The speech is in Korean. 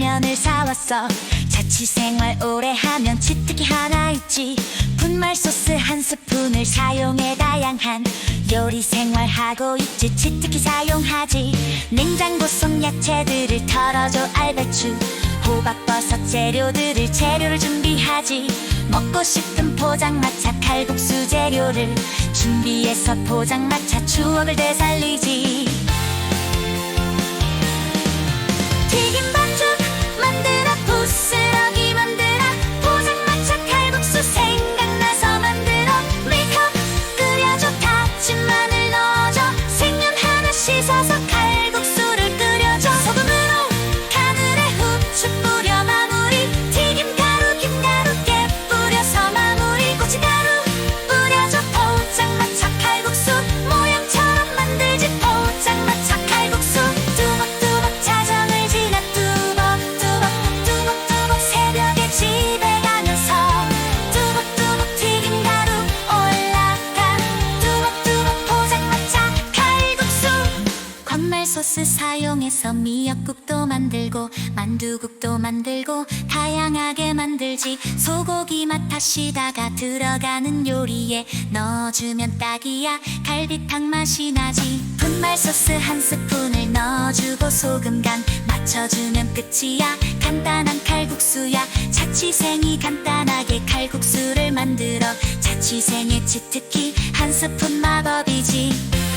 면을 사왔어. 자취생활 오래 하면 치트키 하나 있지. 분말 소스 한 스푼을 사용해 다양한 요리 생활하고 있지. 치트키 사용하지. 냉장고 속 야채들을 털어줘 알배추. 호박버섯 재료들을 재료를 준비하지. 먹고 싶은 포장마차 칼국수 재료를 준비해서 포장마차 추억을 되살리지 소스 사용해서 미역국도 만들고 만두국도 만들고 다양하게 만들지. 소고기 맛 다시다가 들어가는 요리에 넣어주면 딱이야. 갈비탕 맛이 나지. 분말 소스 한 스푼을 넣어주고 소금 간 맞춰주면 끝이야. 간단한 칼국수야. 자취생이 간단하게 칼국수를 만들어 자취생의 치트키 한 스푼 마법이지